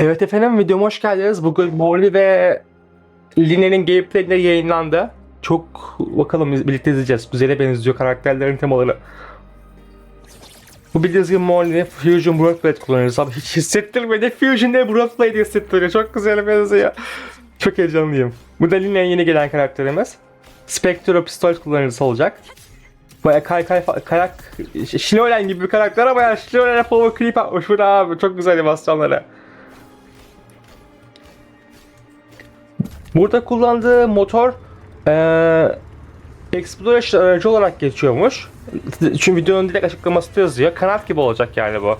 Evet efendim videoma hoş geldiniz. Bugün Morley ve Line'nin gameplayleri yayınlandı. Çok bakalım birlikte izleyeceğiz. Güzele benziyor karakterlerin temaları. Bu bildiğiniz gibi Morley Fusion Broadblade kullanıyoruz abi. Hiç hissettirmedi. Fusion ne Broadblade hissettiriyor. Çok güzel benziyor. Çok heyecanlıyım. Bu da Line'ye yeni gelen karakterimiz. Spectro Pistols kullanıcısı olacak. Baya kay kay kayak Shinolen gibi bir karakter ama ya Shinolen'e power creep atmış bu ne abi çok güzel animasyonları. Burada kullandığı motor eee Exploration aracı olarak geçiyormuş. Çünkü videonun direkt açıklaması yazıyor. Kanat gibi olacak yani bu.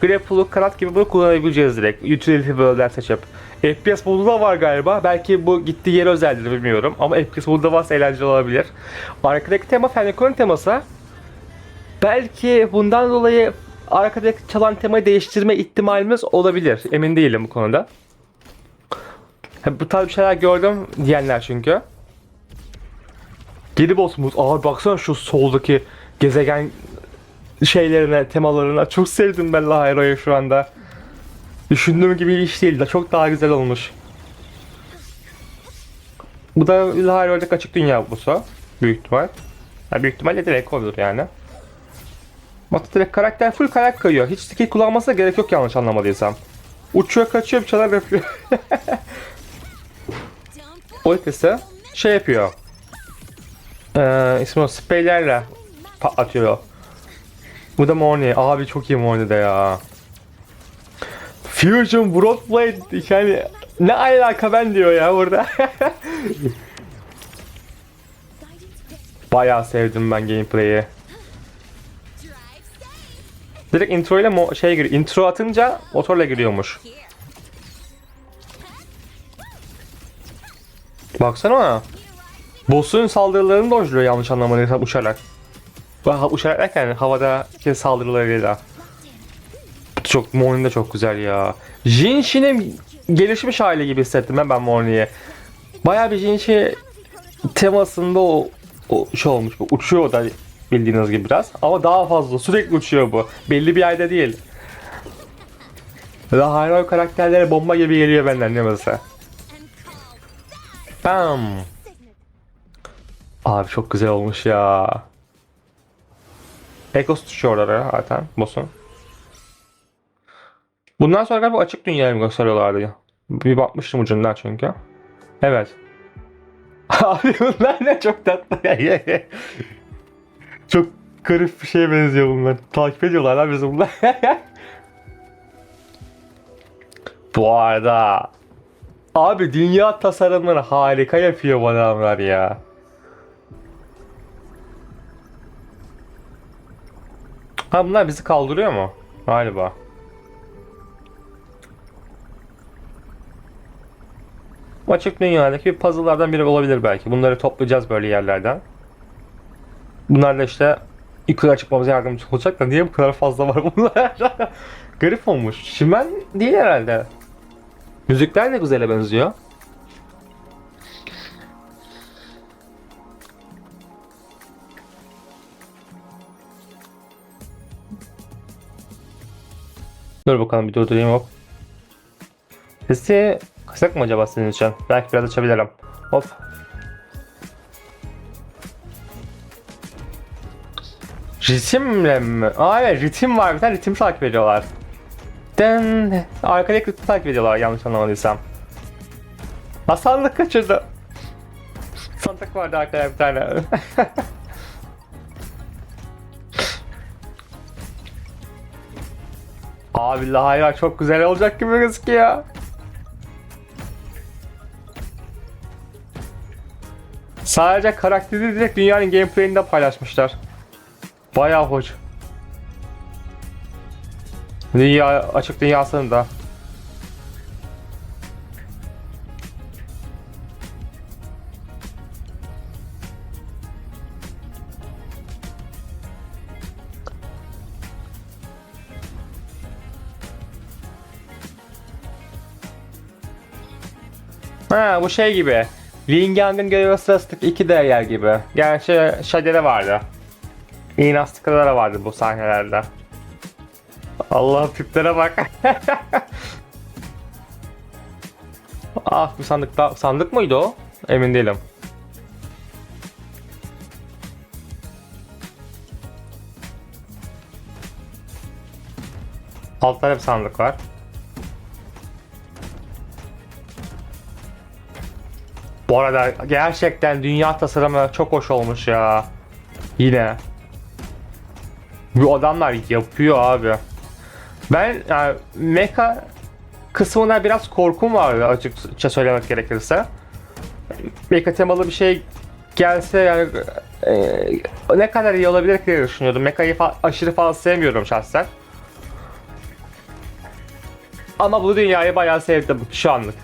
Grapple'ı kanat gibi bunu kullanabileceğiz direkt. Utility bölümler seçip. FPS modu da var galiba. Belki bu gittiği yere özeldir bilmiyorum. Ama FPS modu da varsa eğlenceli olabilir. Arkadaki tema Famicom teması. Belki bundan dolayı arkadaki çalan temayı değiştirme ihtimalimiz olabilir. Emin değilim bu konuda. Bu tarz bir şeyler gördüm diyenler çünkü. Geri boss'umuz. Abi baksana şu soldaki gezegen şeylerine, temalarına. Çok sevdim ben Lahiro'yu şu anda. Düşündüğüm gibi iş değil de çok daha güzel olmuş. Bu da Lahiro'daki açık dünya boss'u. Büyük ihtimal. Ha, büyük ihtimalle direkt olur yani. Bak direkt karakter full kayak kayıyor. Hiç skill kullanmasına gerek yok yanlış anlamadıysam. Uçuyor kaçıyor bir şeyler yapıyor. o ikisi şey yapıyor. Ee, ismi o spreylerle patlatıyor. Bu da Morny. Abi çok iyi Morny'de ya. Fusion Broadblade yani ne alaka ben diyor ya burada. Bayağı sevdim ben gameplay'i. Direkt intro ile şey giriyor. Intro atınca motorla giriyormuş. Baksana ona. Boss'un saldırılarını dojluyor yanlış anlamadıysam uçarak. Bak uçarak derken havadaki saldırılarıyla. Çok Morning de çok güzel ya. Jinshin'in gelişmiş hali gibi hissettim ben, ben Morning'i. Bayağı bir Jinshin temasında o, o şey olmuş. Bu uçuyor da bildiğiniz gibi biraz. Ama daha fazla sürekli uçuyor bu. Belli bir yerde değil. Ve hala karakterlere bomba gibi geliyor benden ne mesela. Bam. Abi çok güzel olmuş ya. Ekos düşüyor oralara zaten boss'un. Bundan sonra galiba açık dünyayı gösteriyorlardı? Bir bakmıştım ucundan çünkü. Evet. Abi bunlar ne çok tatlı. çok garip bir şeye benziyor bunlar. Takip ediyorlar lan bizi bunlar. Bu arada Abi dünya tasarımları harika yapıyor bu adamlar ya. Ha bunlar bizi kaldırıyor mu? Galiba. Açık dünyadaki bir puzzle'lardan biri olabilir belki. Bunları toplayacağız böyle yerlerden. Bunlar da işte yukarı çıkmamıza yardımcı olacak da niye bu kadar fazla var bunlar? Garip olmuş. Şimen değil herhalde. Müzikler de güzele benziyor. Dur bakalım bir durdurayım hop. Sesi kısak mı acaba senin için? Belki biraz açabilirim. Hop. Ritimle mi? Aa evet ritim var bir tane ritim takip ediyorlar. Den arkadaki ritim takip ediyorlar yanlış anlamadıysam. Hasanlık kaçırdı. Sandık vardı arkada bir tane. Abi hayır çok güzel olacak gibi gözüküyor. Sadece karakteri direkt dünyanın gameplay'inde paylaşmışlar. Bayağı hoş. Dünya açık dünyasının da. Ha bu şey gibi. Ling Yang'ın görevi sırasındaki iki değer gibi. Gerçi şeyde de vardı. İğnastıkları da vardı bu sahnelerde. Allah tiplere bak. Ah bir sandık daha. Sandık mıydı o? Emin değilim. Altta bir sandık var. Bu arada gerçekten dünya tasarımı çok hoş olmuş ya. Yine. Bu adamlar yapıyor abi. Ben yani mecha kısmına biraz korkum vardı açıkça söylemek gerekirse. Mecha temalı bir şey gelse yani e, ne kadar iyi olabilir diye düşünüyordum. Mecha'yı fa- aşırı fazla sevmiyorum şahsen. Ama bu dünyayı bayağı sevdim şu anlık.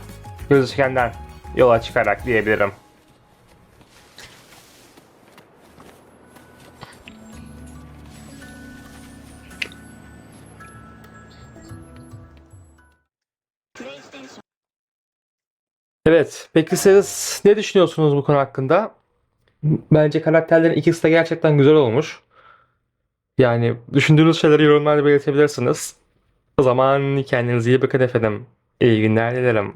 Gözükenden yola çıkarak diyebilirim. Evet, peki siz ne düşünüyorsunuz bu konu hakkında? Bence karakterlerin ikisi de gerçekten güzel olmuş. Yani düşündüğünüz şeyleri yorumlarda belirtebilirsiniz. O zaman kendinize iyi bakın efendim. İyi günler dilerim.